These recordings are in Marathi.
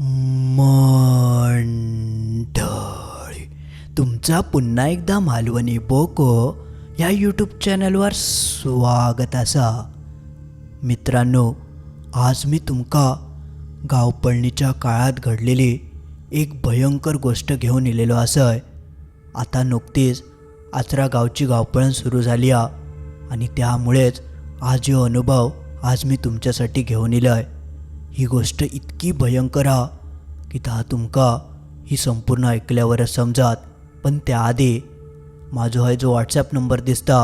मंडळी तुमचा पुन्हा एकदा मालवणी बोको या यूट्यूब चॅनलवर स्वागत असा. मित्रांनो आज मी तुमका गावपळणीच्या काळात घडलेली एक भयंकर गोष्ट घेऊन येलेलो असय. आता नुकतीच आचरा गावची गावपळण सुरू झाली आणि त्यामुळेच आज यो अनुभव आज मी तुमच्यासाठी घेऊन येलोय ही गोष्ट इतकी भयंकर हा की ता तुमका ही संपूर्ण ऐकल्यावरच समजात. पण त्याआधी माझो हा जो व्हॉट्सॲप नंबर दिसता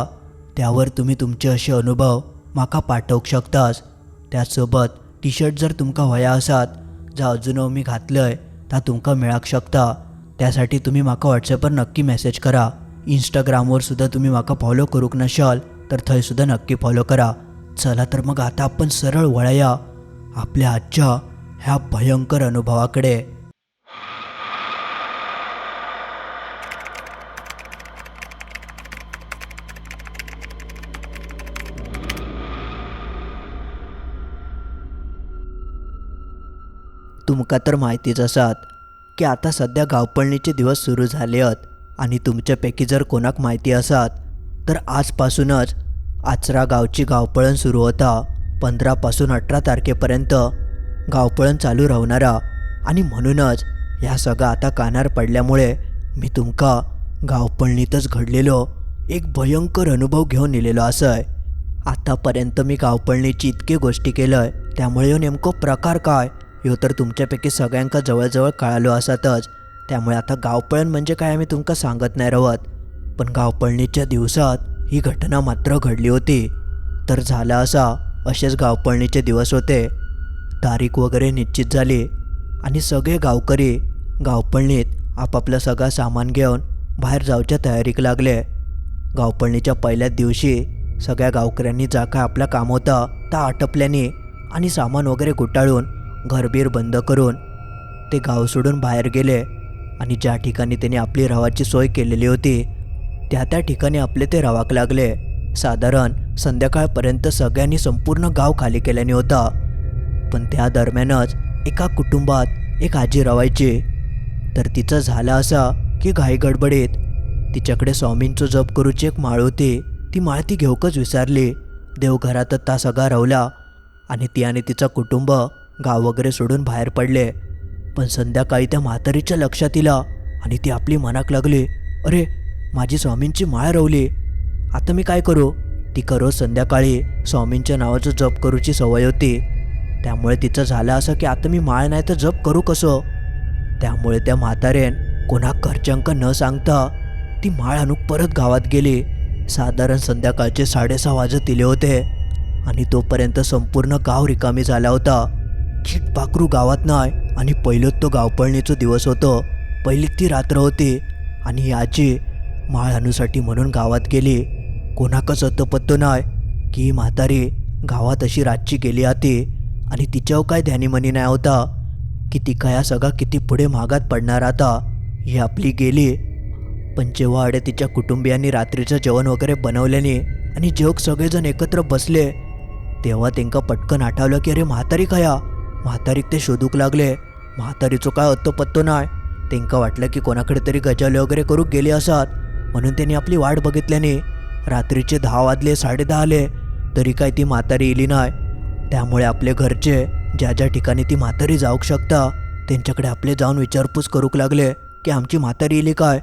त्यावर तुम्ही तुमचे असे अनुभव म्हाका पाठवूक शकतास. त्यासोबत टी शर्ट जर तुमका व्हया आसात जा अजून मी घातलंय ता तुमका मेळाक शकता. त्यासाठी तुम्ही म्हाका व्हॉट्सॲपवर नक्की मेसेज करा. इंस्टाग्रामवर सुद्धा तुम्ही म्हाका फॉलो करूक नशाल तर थंय सुद्धा नक्की फॉलो करा. चला तर मग आता आपण सरळ वळया. आपल्या आजच्या ह्या भयंकर अनुभवाकडे. तुमका तर माहितीच आसात की आता सध्या गावपळणीचे दिवस सुरू झाले आहेत आणि तुमच्यापैकी जर कोणाक माहिती असात तर आजपासूनच आचरा गावची गावपळण सुरू होता. पंधरापासून अठरा तारखेपर्यंत गावपळण चालू राहणारा आणि म्हणूनच ह्या सगळं आता कानार पडल्यामुळे मी तुमका गावपळणीतच घडलेलो एक भयंकर अनुभव घेऊन येलेलो असय. आतापर्यंत मी गावपळणीची इतके गोष्टी केलंय त्यामुळे ह्यो नेमको प्रकार काय? ह्यो तर तुमच्यापैकी सगळ्यांका जवळजवळ कळालो असतच. त्यामुळे आता गावपळण म्हणजे काय आम्ही तुमका सांगत नाही रवत. पण गावपळणीच्या दिवसात ही घटना मात्र घडली होती. तर झालं असा असेच गावपळणीचे दिवस होते. तारीख वगैरे निश्चित झाली आणि सगळे गावकरी गावपळणीत आपापलं सगळं सामान घेऊन बाहेर जाऊच्या तयारीक लागले. गावपळणीच्या पहिल्याच दिवशी सगळ्या गावकऱ्यांनी जा काय आपलं काम होतं त्या आटपल्याने आणि सामान वगैरे गुटाळून घरबीर बंद करून ते गाव सोडून बाहेर गेले आणि ज्या ठिकाणी त्यांनी आपली रवाची सोय केलेली होती त्या त्या ठिकाणी आपले ते रवाक लागले. साधारण संध्याकाळपर्यंत सगळ्यांनी संपूर्ण गाव खाली केल्याने होता. पण त्या दरम्यानच एका कुटुंबात एक आजी रवायची. तर तिचं झालं असा की घाई गडबडीत. तिच्याकडे स्वामींचं जप करूची एक माळ होती. ती माळ ती घेऊकच विसरली. देवघरातच ता सगळा रवला. आणि ती आणि तिचं कुटुंब गाव वगैरे सोडून बाहेर पडले. पण संध्याकाळी त्या म्हातारीच्या लक्षात इला आणि ती आपली मनाक लागली. अरे माझी स्वामींची माळ रवली. आता मी काय करू? ती रोज संध्याकाळी स्वामींच्या नावाचं जप करूची सवय होती. त्यामुळे तिचं झालं असं की आता मी माळ नाही तर जप करू कसं? त्यामुळे त्या म्हातारेन कोणा घरच्यांक न सांगता ती माळ आणूक परत गावात गेली. साधारण संध्याकाळचे साडेसहा वाजत दिले होते आणि तोपर्यंत संपूर्ण गाव रिकामी झाला होता. चिटपाखरू गावात नाही आणि पहिलं तो गावपळणीचा दिवस होतो. पहिली ती रात्र होती आणि याची आजी माळ आणूसाठी म्हणून गावात गेली. कोणाकच पत्तो नाही की म्हातारी गावात अशी रातची गेली होती आणि तिच्यावर काय ध्यानीमनी नाही होता की तिका ह्या सगळा किती पुढे महागात पडणार आता ही आपली गेली. पण जेव्हा आडे तिच्या कुटुंबियांनी रात्रीचं जेवण वगैरे बनवल्याने आणि जग सगळेजण एकत्र बसले तेव्हा त्यांका पटकन आठवलं की अरे म्हातारी खया म्हातारीक ते शोधूक लागले. म्हातारीचो काय अत्तो पत्तो नाही. त्यांना वाटलं की कोणाकडे तरी गजाले वगैरे करू गेले असत. म्हणून त्यांनी आपली वाट बघितल्याने रात्रीचे दहा वाजले साडेदहा आले. तरी काय ती म्हातारी इली नाही. त्यामुळे आपले घरचे ज्या ज्या ठिकाणी ती म्हातारी जाऊक शकता त्यांच्याकडे आपले जाऊन विचारपूस करूक लागले की आमची म्हातारी इली काय?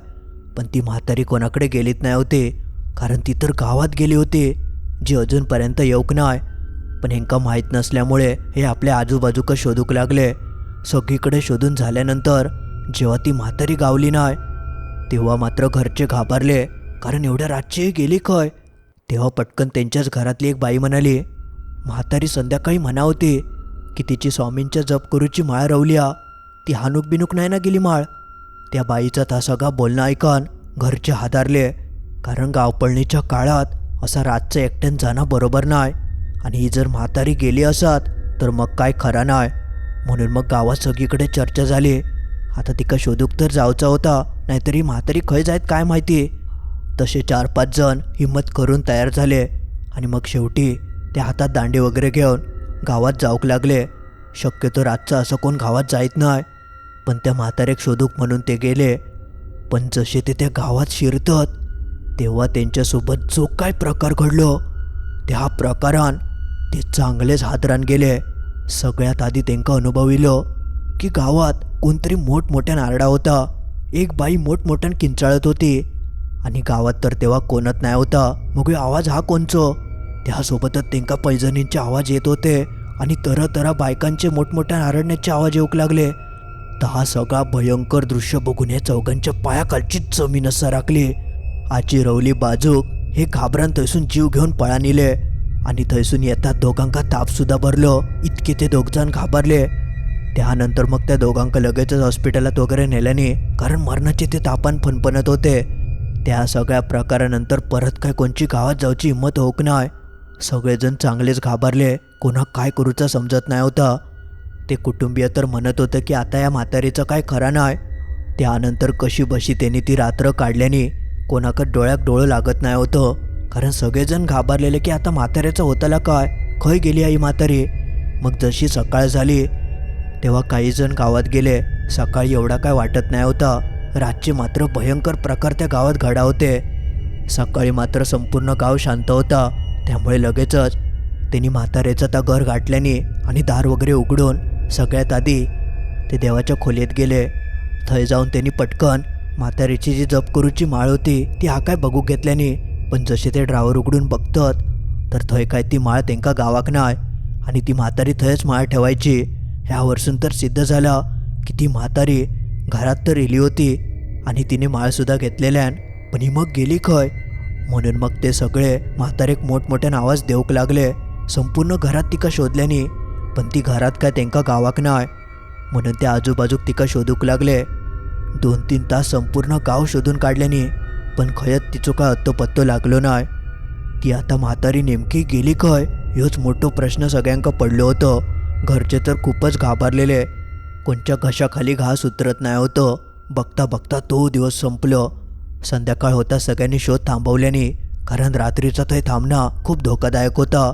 पण ती म्हातारी कोणाकडे गेलीत नाही होती कारण ती तर गावात गेली होती जी अजूनपर्यंत येऊक नाही. पण हेंका माहीत नसल्यामुळे हे आपल्या आजूबाजूक शोधूक लागले. सगळीकडे शोधून झाल्यानंतर जेव्हा ती म्हातारी गावली नाही तेव्हा मात्र घरचे घाबरले. कारण एवढ्या रातचे गेले काय? तेव्हा पटकन त्यांच्याच घरातली एक बाई म्हणाली म्हातारी संध्याकाळी म्हणा होती की तिची स्वामींच्या जप करूची माळ रवल्या. ती हानूक बिनूक नाही ना गेली माळ? त्या बाईचा ता सगळा बोलणं ऐकून घरचे हादारले कारण गावपळणीच्या काळात असा रातचं एकट्यान जाणं बरोबर नाही आणि ही जर म्हातारी गेली असत तर मग काय खरा नाही म्हणून मग गावात सगळीकडे चर्चा झाली. आता तिका शोधूक तर जावचा होता नाहीतर ही म्हातारी खय जायत काय माहिती? तसे चार पाच जण हिंमत करून तयार झाले आणि मग शेवटी ते हातात दांडे वगैरे घेऊन गावात जाऊक लागले. शक्यतो रातचं असं कोण गावात जायत नाही. पण त्या म्हातारेक शोधूक म्हणून ते गेले. पण जसे ते त्या गावात शिरतात तेव्हा त्यांच्यासोबत जो काय प्रकार घडलो त्या प्रकारान ते चांगलेच हादरान गेले. सगळ्यात आधी त्यांका अनुभविलो की गावात कोणतरी मोठमोठ्यान आरडा होता. एक बाई मोठमोठ्यान किंचाळत होती. आणि गावात तर तेव्हा कोणत नाही होता. मग आवाज हा कोणचं? त्यासोबतच त्यांका पैजणींचे आवाज येत होते आणि तरह तरह बायकांचे मोठमोठ्या आरडण्याचे आवाज येऊक लागले. तर हा सगळा भयंकर दृश्य बघून या चौघांच्या पायाखालचीच जमीन सरकली आजी रवली बाजूक हे घाबरान थंयसून जीव घेऊन पळा नेले आणि थंयसून येतात दोघांका तापसुद्धा भरलो. इतके ते दोघजण घाबरले. त्यानंतर मग त्या दोघांका लगेचच हॉस्पिटलात वगैरे नेल्याने कारण मरणाचे ते तापान फणफणत होते. त्या सगळ्या प्रकारानंतर परत काय कोणची गावात जाऊची हिंमत होक नाही सगळेजण चांगलेच घाबरले. कोणा काय करूचा समजत नाही होता. ते कुटुंबीय तर म्हणत होतं की आता या म्हातारीचं काय खरं नाही त्यानंतर कशी बशी त्यांनी ती रात्र काढल्याने कोणाकडे डोळ्यात डोळं लागत नाही होतं. कारण सगळेजण घाबरलेले की आता म्हाताऱ्याचं होताला काय? खय गेली आई म्हातारी? मग जशी सकाळ झाली तेव्हा काहीजण गावात गेले. सकाळी एवढा काय वाटत नाही होता. रातचे मात्र भयंकर प्रकार त्या गावात घडा होते. सकाळी मात्र संपूर्ण गाव शांत होता. त्यामुळे लगेचच त्यांनी म्हातारेचं त्या घर गाठल्याने आणि दार वगैरे उघडून सगळ्यात आधी ते देवाच्या खोलीत गेले. थंय जाऊन त्यांनी पटकन म्हातारीची जी जप करूची माळ होती ती हा काय बघू घेतल्याने? पण जसे ते ड्रावर उघडून बघतात तर थंय काय ती माळ त्यांका गावाक नाय आणि ती म्हातारी थंयच माळ ठेवायची. ह्यावरसून तर सिद्ध झालं की ती म्हातारी घरात तर इली होती आणि तिने माळसुद्धा घेतलेल्यान पण ही मग गेली खय? म्हणून मग ते सगळे म्हातारेक मोठमोठ्यान आवाज देऊक लागले. संपूर्ण घरात तिका शोधल्यानी पण ती घरात काय त्यांका गावाक नाय. म्हणून ते आजूबाजूक तिका शोधूक लागले. दोन तीन तास संपूर्ण गाव शोधून काढल्यानी पण खयत तिचो काय अत्तो पत्तो लागलो नाय. ती आता म्हातारी नेमकी गेली खय? ह्योच मोठो प्रश्न सगळ्यांका पडलो होतो. घरचे तर खूपच घाबरलेले. कोणच्या घशाखाली घास उतरत नाही होतं. बघता बघता तो दिवस संपलो. संध्याकाळ होता सगळ्यांनी शोध थांबवल्याने कारण रात्रीचा तो थांबणं खूप धोकादायक होता.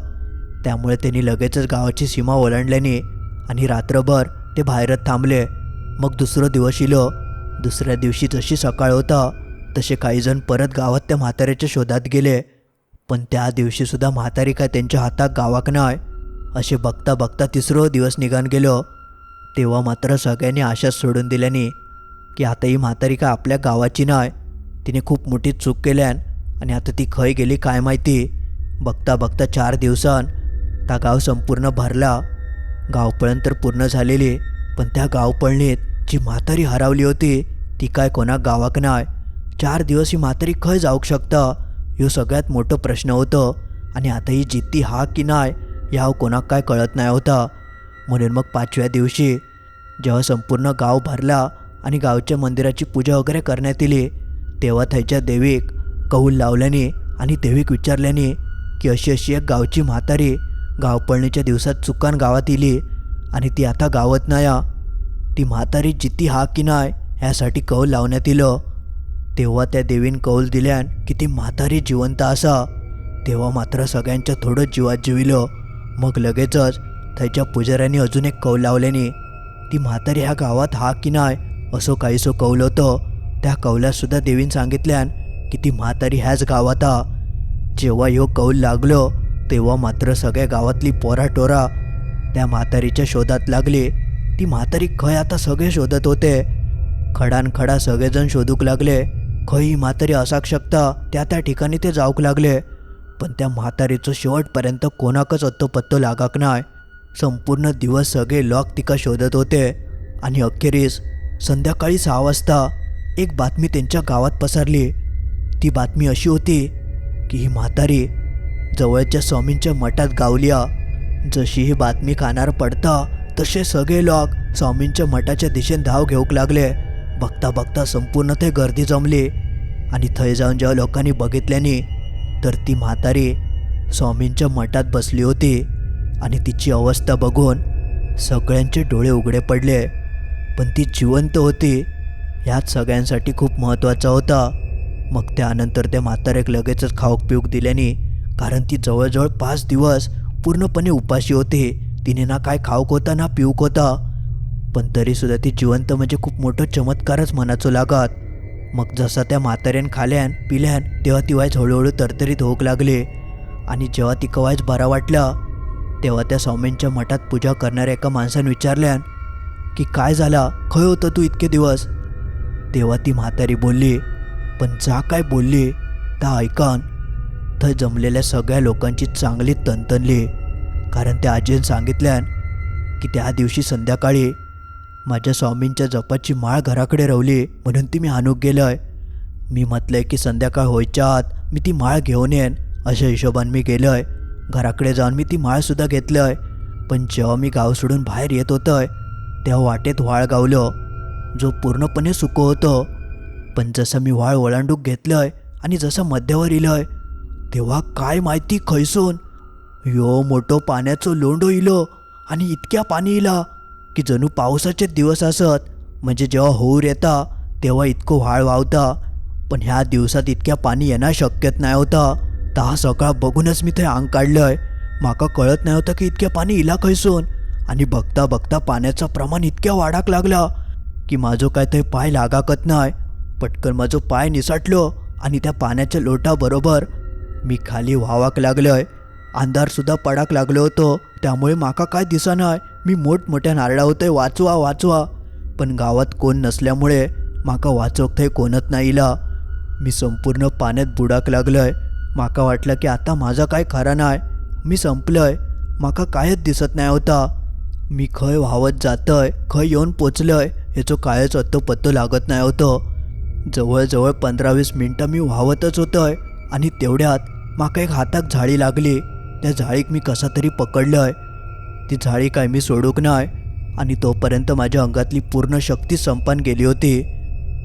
त्यामुळे त्यांनी लगेचच गावाची सीमा ओलांडल्याने आणि रात्रभर ते बाहेरच थांबले. मग दुसरं दिवस इलो. दुसऱ्या दिवशी जशी सकाळ होता तसे काही जण परत गावात त्या म्हाताऱ्याच्या शोधात गेले. पण त्या दिवशीसुद्धा म्हातारी काय त्यांच्या हातात गावाक नाही. असे बघता बघता तिसरं दिवस निघान गेलो. तेव्हा मात्र सगळ्यांनी आशाच सोडून दिल्याने की आता ही म्हातारी काय आपल्या गावाची नाही तिने खूप मोठी चूक केल्यान आणि आता ती खय गेली काय माहिती. बघता बघता चार दिवसांत त्या गाव संपूर्ण भरला. गावपळण तर पूर्ण झालेली पण त्या गावपळणीत जी म्हातारी हरवली होती ती काय कोणा गावाक नाय. चार दिवस ही म्हातारी खय जाऊक शकता ह्यो सगळ्यात मोठं प्रश्न होतं. आणि आता ही जित्ती हा की नाही ह्या कोणाक काय कळत नाही होता. म्हणून मग पाचव्या दिवशी जेव्हा संपूर्ण गाव भरला आणि गावच्या मंदिराची पूजा वगैरे करण्यात येली तेव्हा थंयच्या देवीक कौल लावल्याने आणि देवीक विचारल्याने की अशी अशी एक गावची म्हातारी गावपळणीच्या दिवसात चुकान गावात येली आणि ती आता गावात नाया. ती म्हातारी जिती हा की नाय ह्यासाठी कौल लावण्यात इलं तेव्हा त्या देवीन कौल दिल्यान की ती म्हातारी जिवंत असा. तेव्हा मात्र सगळ्यांच्या थोडं जीवात जिविलं. मग लगेचच थंयच्या पुजाऱ्यांनी अजून एक कौल लावल्याने ती म्हातारी ह्या गावात हा की नाय असो काहीसो कौल होतं. त्या कौलात सुद्धा देवीन सांगितल्यान की ती म्हातारी ह्याच गावात हा जेव्हा ह्यो कौल लागलो तेव्हा मात्र सगळ्या गावातली पोराटोरा त्या म्हातारीच्या शोधात लागली. ती म्हातारी खय आता सगळे शोधत होते? खडान खडा सगळेजण शोधूक लागले. खय ही म्हातारी असाक शकता त्या त्या ठिकाणी ते जाऊक लागले. पण त्या म्हातारीचं शेवटपर्यंत कोणाकच अत्तो पत्तो लागाक नाय. संपूर्ण दिवस सगळे लोक तिका शोधत होते. आणि अखेरीस संध्याकाळी सहा वाजता एक बातमी त्यांच्या गावात पसरली. ती बातमी अशी होती की ही म्हातारी जवळच्या स्वामींच्या मठात गावल्या. जशी ही बातमी कानार पडता तसे सगळे लोक स्वामींच्या मठाच्या दिशेने धाव घेऊक लागले. बघता बघता संपूर्ण ते गर्दी जमली. आणि थंय जाऊन जेव्हा लोकांनी बघितल्याने तर ती म्हातारी स्वामींच्या मठात बसली होती. आणि तिची अवस्था बघून सगळ्यांचे डोळे उघडे पडले. पण ती जिवंत होती. ह्याच सगळ्यांसाठी खूप महत्त्वाचा होता. मग त्यानंतर त्या म्हातारेक लगेचच खाऊक पिऊक दिल्याने कारण ती जवळजवळ पाच दिवस पूर्णपणे उपाशी होती. तिने ना काय खाऊक होता ना पिऊक होता. पण तरीसुद्धा ती जिवंत म्हणजे खूप मोठं चमत्कारच मनाचो लागत. मग जसा त्या म्हाताऱ्यान खाल्यान पिल्यान तेव्हा ती वायच हळूहळू तरतरीत होऊक लागली. आणि जेव्हा ती कवायच बरा वाटला तेव्हा त्या स्वामींच्या मठात पूजा करणाऱ्या एका माणसानं विचारल्यान की काय झाला? खय होतं तू इतके दिवस? तेव्हा ती म्हातारी बोलली पण जा काय बोलली त्या ऐकान थंय जमलेल्या सगळ्या लोकांची चांगली तणतणली कारण त्या आजीनं सांगितल्यान की त्या दिवशी संध्याकाळी माझ्या स्वामींच्या जपाची माळ घराकडे रवली म्हणून ती मी आणूक गेलो आहे मी म्हटलंय की संध्याकाळ व्हायच्या आत मी ती माळ घेऊन येईन अशा हिशोबान मी गेलोय. घराकडे जाऊन मी ती माळसुद्धा आहे पण जेव्हा मी गाव सोडून बाहेर येत होतोय तेव्हा वाटेत व्हाळ गावलो जो पूर्णपणे सुको होतो. पण जसं मी व्हाळ ओलांडूक घेतलंय आणि जसं मध्यावर इलंय तेव्हा काय माहिती खैसून. यो मोठो पाण्याचो लोंडो इलो आणि इतक्या पाणी इला की जणू पावसाचे दिवस असत. म्हणजे जेव्हा होऊर येता तेव्हा इतकं व्हाळ वावता. पण ह्या दिवसात इतक्या पाणी येणं शक्यत नाही होता. तर सकाळ बघूनच मी ते अंग आहे माका कळत नाही होतं की इतक्या पाणी इला खैसून? आणि बघता बघता पाण्याचं प्रमाण इतक्या वाढाक लागला की माझं काय ते पाय लागाकत नाही. पटकन माझं पाय निसाटलो आणि त्या पाण्याच्या लोटाबरोबर मी खाली व्हावाक लागलोय. अंधारसुद्धा पडाक लागलो होतो. त्यामुळे माका काय दिसनाय मी मोठमोठ्या नारळा होतंय वाचवा वाचवा. पण गावात कोण नसल्यामुळे माका वाचवक थंय कोणत नाही इला. मी संपूर्ण पाण्यात बुडाक लागलोय. माका वाटलं की आता माझा काय खरा नाही मी संपलंय. माका कायच दिसत नाही होता. मी खय व्हावत जातंय खय येऊन पोचलंय याचं कायच अत्तो पत्तो लागत नाही होतं. जवळजवळ पंधरा वीस मिनटं मी व्हावतच होतंय आणि तेवढ्यात माका एक हाताक झाडी लागली. त्या झाडीक मी कसा तरी पकडलंय. ती झाडी काय मी सोडूक नाही आणि तोपर्यंत माझ्या अंगातली पूर्ण शक्ती संपन गेली होती.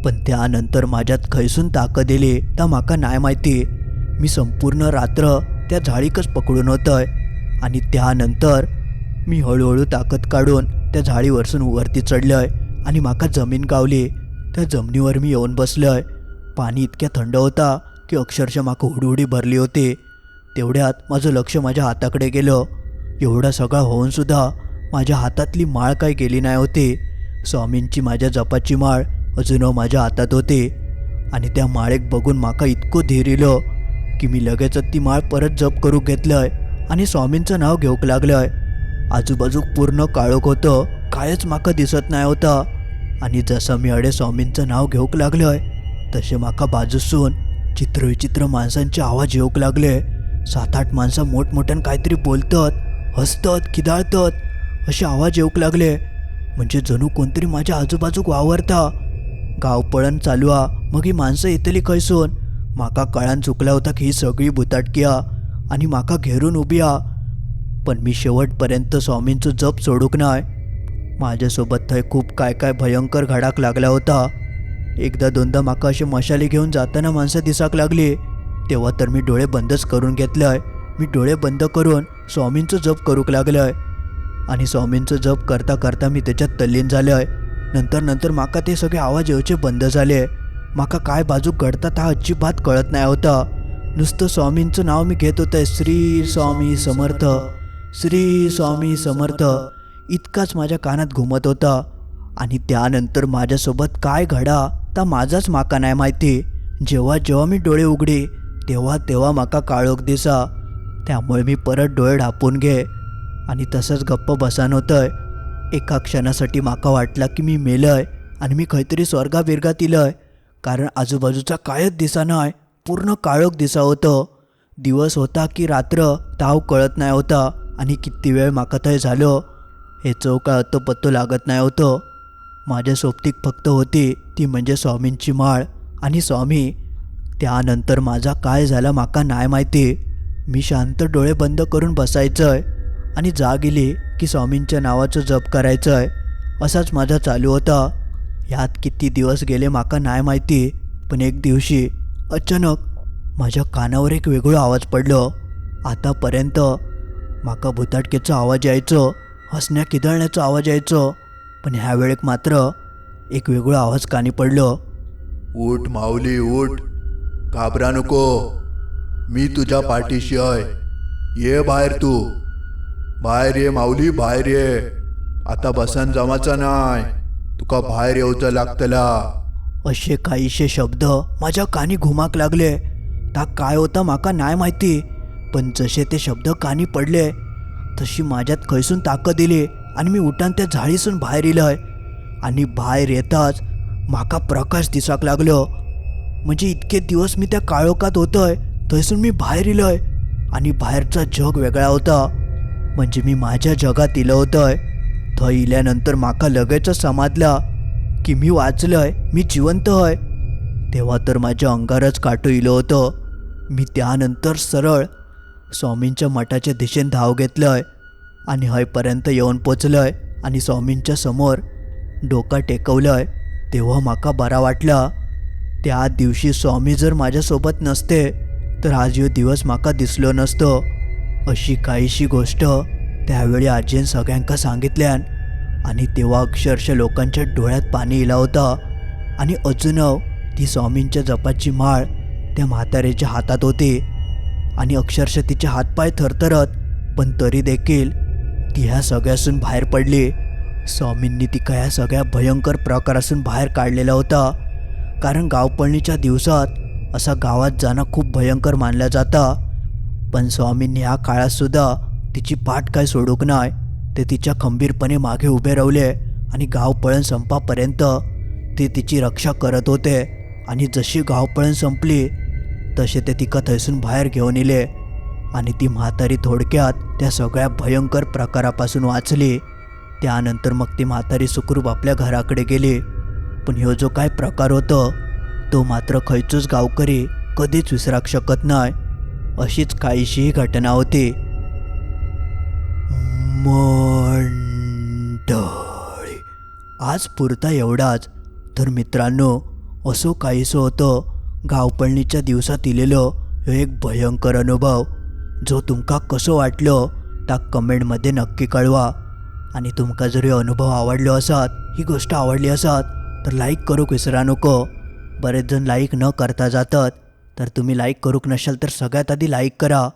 पण त्यानंतर माझ्यात खैसून ताकद दिली तर माका नाही माहिती. मी संपूर्ण रात्र त्या झाडीकच पकडून होतंय. आणि त्यानंतर मी हळूहळू ताकद काढून त्या झाडीवरसून वरती चढलोय आणि माका जमीन गावली. त्या जमिनीवर मी येऊन बसलोय. पाणी इतक्या थंड होता की अक्षरशः माका हुडहुडी भरली होती. तेवढ्यात माझं लक्ष माझ्या हाताकडे गेलं. एवढा सगळा होऊनसुद्धा माझ्या हातातली माळ काही गेली नाही होती. स्वामींची माझ्या जपाची माळ अजून माझ्या हातात होती. आणि त्या माळेक बघून माका इतकं धीर इलं की मी लगेचच ती माळ परत जप करू घेतलं आहे आणि स्वामींचं नाव घेऊक लागलंय आजूबाजूक पूर्ण काळोख होतं कायच माका दिसत नाही होता. आणि जसं मी अडे स्वामींचं नाव घेऊक लागलोय तसे माका बाजूसून चित्रविचित्र माणसांचे आवाज येऊक लागले. सात आठ माणसं मोठमोठ्यान काहीतरी बोलतात हसतात खिदाळतात असे आवाज येऊक लागले. म्हणजे जणू कोणतरी माझ्या आजूबाजूक वावरता. गाव पळण चालू मग ही माणसं येतली खैसून? म्हाका कळान चुकला होता की ही सगळी भुताटकी आ आणि म्हाका घेरून उभी हा. पण मी शेवटपर्यंत स्वामींचं जप सोडूक नाय. माझ्यासोबत थंय खूप काय काय भयंकर घडाक लागला होता. एकदा दोनदा माका अशी मशाली घेऊन जाताना माणसं दिसाक लागली. तेव्हा तर मी डोळे बंदच करून घेतलंय मी डोळे बंद करून स्वामींचं जप करूक लागलंय आणि स्वामींचं जप करता करता मी त्याच्यात तल्लीन झालंय नंतर नंतर माका ते सगळे आवाज येऊचे बंद झाले. माका काय बाजू घडतात हा अजिबात कळत नाही होता. नुसतं स्वामींचं नाव मी घेत होतं श्री स्वामी समर्थ श्री स्वामी समर्थ. इतकाच माझ्या कानात घुमत होता. आणि त्यानंतर माझ्यासोबत काय घडा ता माझाच माका नाही माहिती. जेव्हा जेव्हा मी डोळे उघडे तेव्हा तेव्हा माका काळोख दिसा. त्यामुळे मी परत डोळे ढापून घे. आणि तसंच गप्प बसान होतंय. एका क्षणासाठी माका वाटला की मी मेलय आणि मी खैतरी स्वर्गा बिरगात इलय. कारण आजूबाजूचा कायच दिसा नाही पूर्ण काळोख दिसा होतं. दिवस होता की रात्र ताव कळत नाही होता आणि किती वेळ माका थंय झालो हे चौका तो पत्तो लागत नाही होतं. माझ्या सोबतीक फक्त होती ती म्हणजे स्वामींची माळ आणि स्वामी त्यानंतर माझा काय झाला माका नाही माहिती. मी शांत डोळे बंद करून बसायचंय आणि जाग गेली की स्वामींच्या नावाचं जप करायचंय असाच माझा चालू होता. ह्यात किती दिवस गेले माका नाही माहिती पण एक दिवशी अचानक माझ्या कानावर एक वेगळो आवाज पडलो. आतापर्यंत माका भुताटकेचा आवाज यायचो हसण्या किदळण्याचा आवाज यायचो पण ह्या वेळेक मात्र एक वेगळो आवाज कानी पडलो. उठ माऊली उठ. घाबरा नको. मी तुझ्या पाठीशी आहे. ये बाहेर तू. बाहेर ये माऊली बाहेर ये. आता बसन जमाचा नाही तुका बाहेर येऊचं लागतला. असे काहीशे शब्द माझ्या कानी घुमाक लागले. ता काय होता माका नाही माहिती पण जसे ते शब्द कानी पडले तशी माझ्यात खैसून ताकद दिली आणि मी उठान त्या झाडीसून बाहेर इलय. आणि बाहेर येताच माका प्रकाश दिसाक लागलो. म्हणजे इतके दिवस मी त्या काळोखात होतोय थंयसून मी बाहेर इलय. आणि बाहेरचा जग वेगळा होता. म्हणजे मी माझ्या जगात इलं होतंय. थंय इल्यानंतर माका लगेचच समजला की मी वाचलंय मी जिवंत आहे तेव्हा तर माझ्या अंगारच काटो इलं होतं. मी त्यानंतर सरळ स्वामींच्या मठाच्या दिशेने धाव घेतलंय आणि हयपर्यंत येऊन पोचलंय आणि स्वामींच्या समोर डोका टेकवलंय. तेव्हा माका बरा वाटला त्या दिवशी स्वामी जर माझ्यासोबत नसते तर आज ह्यो दिवस माका दिसलो नसतो. अशी काहीशी गोष्ट त्यावेळी आजीन सगळ्यांका सांगितल्यान आणि तेव्हा अक्षरशः लोकांच्या डोळ्यात पाणी इला होता आणि अजून ती स्वामींच्या जपाची माळ त्या म्हाताऱ्याच्या हातात होती आणि अक्षरशः तिचे हातपाय थरथरत पण तरी देखील ती ह्या सगळ्यासून बाहेर पडली. स्वामींनी तिका ह्या सगळ्या भयंकर प्रकारासून बाहेर काढलेला होता. कारण गावपळणीच्या दिवसात असा गावात जाणं खूप भयंकर मानलं जातं. पण स्वामींनी ह्या काळातसुद्धा तिची पाठ काय सोडूक नाय ते तिच्या खंबीरपणे मागे उभे रावले आणि गावपळण संपापर्यंत ते तिची रक्षा करत होते. आणि जशी गावपळण संपली तसे ते तिका थैसून बाहेर घेऊन इले. आणि ती म्हातारी थोडक्यात त्या सगळ्या भयंकर प्रकारापासून वाचली. त्यानंतर मग ती म्हातारी सुखरूप आपल्या घराकडे गेली. पण ह्यो जो काय प्रकार होतो तो मात्र खयचोच गावकरी कधीच विसराक शकत नाही अशीच काहीशीही घटना होती. मंडळी आज पुरता एवढाच. तर मित्रांनो असो काहीसं होतं गावपळणीच्या दिवसात इलेलो ह्यो एक भयंकर अनुभव जो तुमका कसो वाटलो त्या कमेंटमध्ये नक्की कळवा. आणि तुमका जर ह्यो अनुभव आवडलो असत ही गोष्ट आवडली असत तर लाईक करूक विसरा नको. बरेच जण लाईक न करता जातात. तर तुम्ही लाईक करूक नशाल तर सगळ्यात आधी लाईक करा.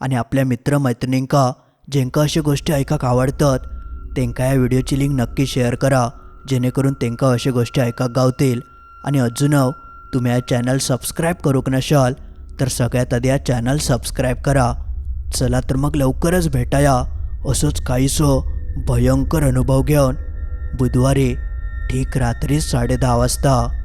आणि आपल्या मित्रमैत्रिणींका जेंका अशा गोष्टी ऐकाक आवडतात तेंका या व्हिडिओची लिंक नक्की शेअर करा जेणेकरून तेंका अशा गोष्टी ऐकाक गावतील. आणि अजून तुम्ही या चॅनल सबस्क्राईब करूक नशाल तर सगळ्यात आधी या चॅनल सबस्क्राईब करा. चला तर मग लवकरच भेटाया. असंच काहीसो भयंकर अनुभव घेऊन. बुधवारी ठीक रात्री साडे दहा वाजता.